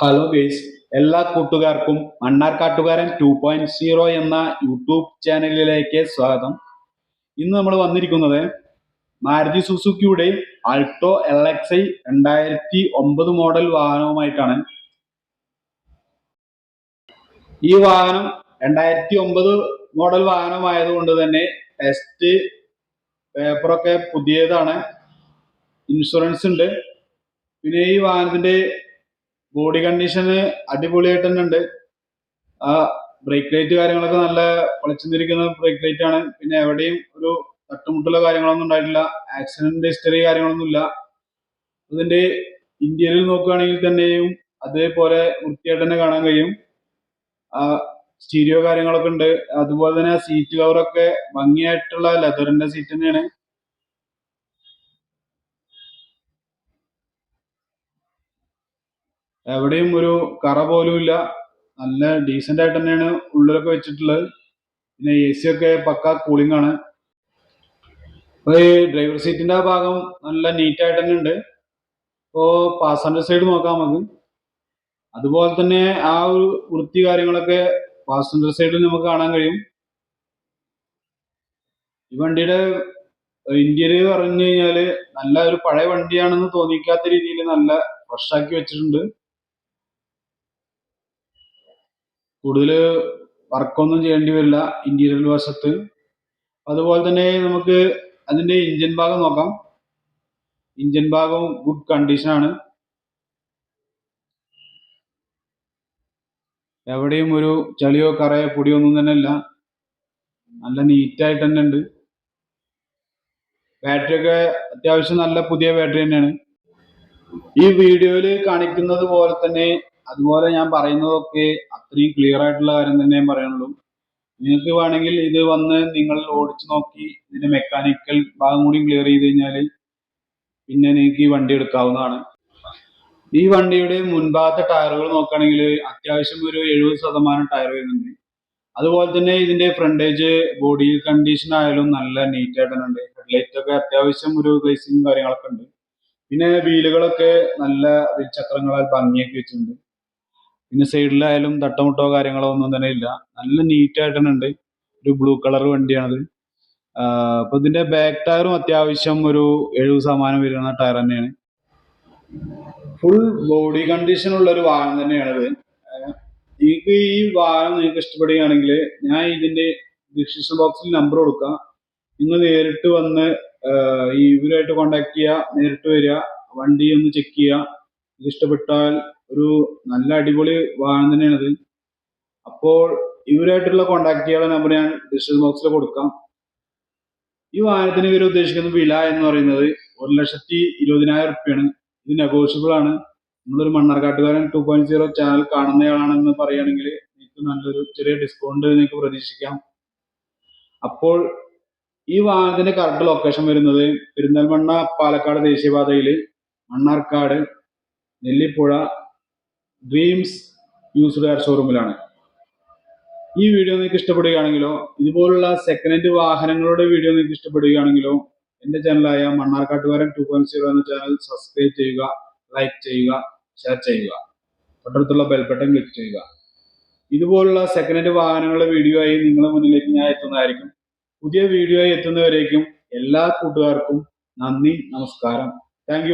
Hello guys എല്ലാ കൂട്ടുകാർക്കും മണ്ണാർക്കാട്ടുകാരൻ ടു പോയിന്റ് സീറോ എന്ന യൂട്യൂബ് ചാനലിലേക്ക് സ്വാഗതം. ഇന്ന് നമ്മൾ വന്നിരിക്കുന്നത് മാരുതി സുസുക്കിയുടെ ആൾട്ടോ എൽ എക്സ് ഐ രണ്ടായിരത്തി ഒമ്പത് മോഡൽ വാഹനവുമായിട്ടാണ്. ഈ വാഹനം രണ്ടായിരത്തി ഒമ്പത് മോഡൽ വാഹനമായതുകൊണ്ട് തന്നെ ടെസ്റ്റ് പേപ്പറൊക്കെ പുതിയതാണ്. ഇൻഷുറൻസ് ഉണ്ട്. പിന്നെ ഈ വാഹനത്തിന്റെ ബോഡി കണ്ടീഷന് അടിപൊളിയായിട്ട് തന്നെ ഉണ്ട് ആ ബ്രേക്ക് ലൈറ്റ് കാര്യങ്ങളൊക്കെ നല്ല പൊളിച്ചിരിക്കുന്ന ബ്രേക്ക് ലൈറ്റ് ആണ്. പിന്നെ എവിടെയും ഒരു തട്ടുമുട്ടലോ കാര്യങ്ങളൊന്നും ഉണ്ടായിട്ടില്ല. ആക്സിഡന്റ് ഹിസ്റ്ററി കാര്യങ്ങളൊന്നും ഇല്ല ഇതിന്റെ ഇന്ത്യയിൽ നോക്കുകയാണെങ്കിൽ തന്നെയും അതേപോലെ വൃത്തിയായിട്ട് തന്നെ കാണാൻ കഴിയും. ആ സ്റ്റീരിയോ കാര്യങ്ങളൊക്കെ ഉണ്ട് അതുപോലെ തന്നെ സീറ്റ് കവറൊക്കെ ഭംഗിയായിട്ടുള്ള ലെതറിന്റെ സീറ്റ് തന്നെയാണ്. എവിടെയും ഒരു കറ പോലും ഇല്ല. നല്ല ഡീസെന്റ് ആയിട്ട് തന്നെയാണ് ഉള്ളിലൊക്കെ വെച്ചിട്ടുള്ളത്. പിന്നെ എ സി ഒക്കെ പക്ക കൂളിംഗ് ആണ്. അപ്പൊ ഈ ഡ്രൈവർ സീറ്റിന്റെ ആ ഭാഗം നല്ല നീറ്റ് ആയിട്ട് തന്നെ ഉണ്ട്. ഇപ്പോ പാസഞ്ചർ സൈഡ് നോക്കാം നമുക്ക്. അതുപോലെ തന്നെ ആ ഒരു വൃത്തി കാര്യങ്ങളൊക്കെ പാസഞ്ചർ സൈഡിൽ നമുക്ക് കാണാൻ കഴിയും. ഈ വണ്ടിയുടെ ഇന്ത്യയിൽ പറഞ്ഞു കഴിഞ്ഞാൽ നല്ല ഒരു പഴയ വണ്ടിയാണെന്ന് തോന്നിക്കാത്ത രീതിയിൽ നല്ല ഫ്രഷ് ആക്കി വെച്ചിട്ടുണ്ട്. കൂടുതൽ വർക്കൊന്നും ചെയ്യേണ്ടി വരില്ല ഇന്റീരിയർ വശത്ത്. അതുപോലെ തന്നെ നമുക്ക് അതിന്റെ ഇഞ്ചിൻ ഭാഗം നോക്കാം. ഇഞ്ചിൻ ഭാഗം ഗുഡ് കണ്ടീഷനാണ് എവിടെയും ഒരു ചളിയോ കറയോ പൊടിയോ ഒന്നും തന്നെ ഇല്ല. നല്ല നീറ്റായിട്ട് തന്നെ ഉണ്ട്. ബാറ്ററി ഒക്കെ അത്യാവശ്യം നല്ല പുതിയ ബാറ്ററി തന്നെയാണ്. ഈ വീഡിയോയിൽ കാണിക്കുന്നത് പോലെ തന്നെ അതുപോലെ ഞാൻ പറയുന്നതൊക്കെ അത്രയും ക്ലിയർ ആയിട്ടുള്ള കാര്യം തന്നെ ഞാൻ പറയാനുള്ളൂ നിങ്ങൾക്ക് വേണമെങ്കിൽ ഇത് വന്ന് നിങ്ങൾ ഓടിച്ചു നോക്കി ഇതിന്റെ മെക്കാനിക്കൽ ഭാഗം കൂടി ക്ലിയർ ചെയ്ത് കഴിഞ്ഞാൽ പിന്നെ നിങ്ങൾക്ക് ഈ വണ്ടി എടുക്കാവുന്നതാണ്. ഈ വണ്ടിയുടെ മുൻഭാഗത്തെ ടയറുകൾ നോക്കുകയാണെങ്കിൽ അത്യാവശ്യം ഒരു എഴുപത് ശതമാനം ടയർ വരുന്നുണ്ട്. അതുപോലെ തന്നെ ഇതിന്റെ ഫ്രണ്ടേജ് ബോഡി കണ്ടീഷൻ ആയാലും നല്ല നീറ്റ് ആയിട്ട് ഉണ്ട്. ഹെഡ്ലൈറ്റ് ഒക്കെ അത്യാവശ്യം ഒരു ഗ്ലേസിങ് കാര്യങ്ങളൊക്കെ ഉണ്ട്. പിന്നെ വീലുകളൊക്കെ നല്ല ചക്രങ്ങളാൽ ഭംഗിയൊക്കെ വെച്ചിട്ടുണ്ട്. പിന്നെ സൈഡിലായാലും തട്ടമുട്ടോ കാര്യങ്ങളോ ഒന്നും തന്നെ ഇല്ല. നല്ല നീറ്റ് ഉണ്ട്. ഒരു ബ്ലൂ കളർ വണ്ടിയാണത്. അപ്പൊ ഇതിന്റെ ബാക്ക് ടയറും അത്യാവശ്യം ഒരു എഴുപത് ശതമാനം വരുന്ന ടയർ തന്നെയാണ്. ഫുൾ ബോഡി കണ്ടീഷൻ ഉള്ള ഒരു വാഹനം തന്നെയാണിത്. നിങ്ങൾക്ക് ഈ വാഹനം നിങ്ങൾക്ക് ഇഷ്ടപ്പെടുകയാണെങ്കിൽ ഞാൻ ഇതിന്റെ ഡിസ്ക്രിപ്ഷൻ ബോക്സിൽ നമ്പർ കൊടുക്കാം. നിങ്ങൾ നേരിട്ട് വന്ന് ഈ ഇവരുമായിട്ട് കോണ്ടാക്ട് ചെയ്യുക നേരിട്ട് വരിക വണ്ടി ഒന്ന് ചെക്ക് ചെയ്യുക. ഇഷ്ടപ്പെട്ടാൽ ഒരു നല്ല അടിപൊളി വാഹനം തന്നെയാണത്. അപ്പോൾ ഇവരായിട്ടുള്ള കോണ്ടാക്ട് ചെയ്യാൻ നമ്പർ ഞാൻ ഡിസ്ക്രിപ്ഷൻ ബോക്സിൽ കൊടുക്കാം. ഈ വാഹനത്തിന് ഇവർ ഉദ്ദേശിക്കുന്ന വില എന്ന് പറയുന്നത് ഒരു ലക്ഷത്തി ഇരുപതിനായിരം റുപ്യാണ് ഇത് നെഗോഷ്യബിൾ ആണ്. നിങ്ങളൊരു മണ്ണാർക്കാട്ടുകാരൻ ടു പോയിന്റ് സീറോ ചാനൽ കാണുന്നയാളാണെന്ന് പറയുകയാണെങ്കിൽ നിങ്ങൾക്ക് നല്ലൊരു ചെറിയ ഡിസ്കൗണ്ട് നിങ്ങൾക്ക് പ്രതീക്ഷിക്കാം. അപ്പോൾ ഈ വാഹനത്തിന്റെ കറക്റ്റ് ലൊക്കേഷൻ വരുന്നത് പെരിന്തൽമണ്ണ പാലക്കാട് ദേശീയപാതയിൽ Mannarkkad Nellipuzha dreams used car ഷോറൂമിലാണ് ഈ വീഡിയോ നിങ്ങൾക്ക് ഇഷ്ടപ്പെടുകയാണെങ്കിലോ ഇതുപോലുള്ള സെക്കൻഡ് ഹാൻഡ് വാഹനങ്ങളുടെ വീഡിയോ നിങ്ങൾക്ക് ഇഷ്ടപ്പെടുകയാണെങ്കിലോ എന്റെ ചാനലായ മണ്ണാർക്കാട്ടുകാരൻ ടു പോയിന്റ് സീറോ എന്ന ചാനൽ സബ്സ്ക്രൈബ് ചെയ്യുക ലൈക്ക് ചെയ്യുക ഷെയർ ചെയ്യുക. തൊട്ടടുത്തുള്ള ബെൽബട്ടൺ ക്ലിക്ക് ചെയ്യുക. ഇതുപോലുള്ള സെക്കൻഡ് ഹാൻഡ് വാഹനങ്ങളുടെ വീഡിയോ ആയി നിങ്ങളുടെ മുന്നിലേക്ക് ഞാൻ എത്തുന്നതായിരിക്കും. പുതിയ വീഡിയോ ആയി എത്തുന്നവരേക്കും എല്ലാ കൂട്ടുകാർക്കും നന്ദി നമസ്കാരം. താങ്ക്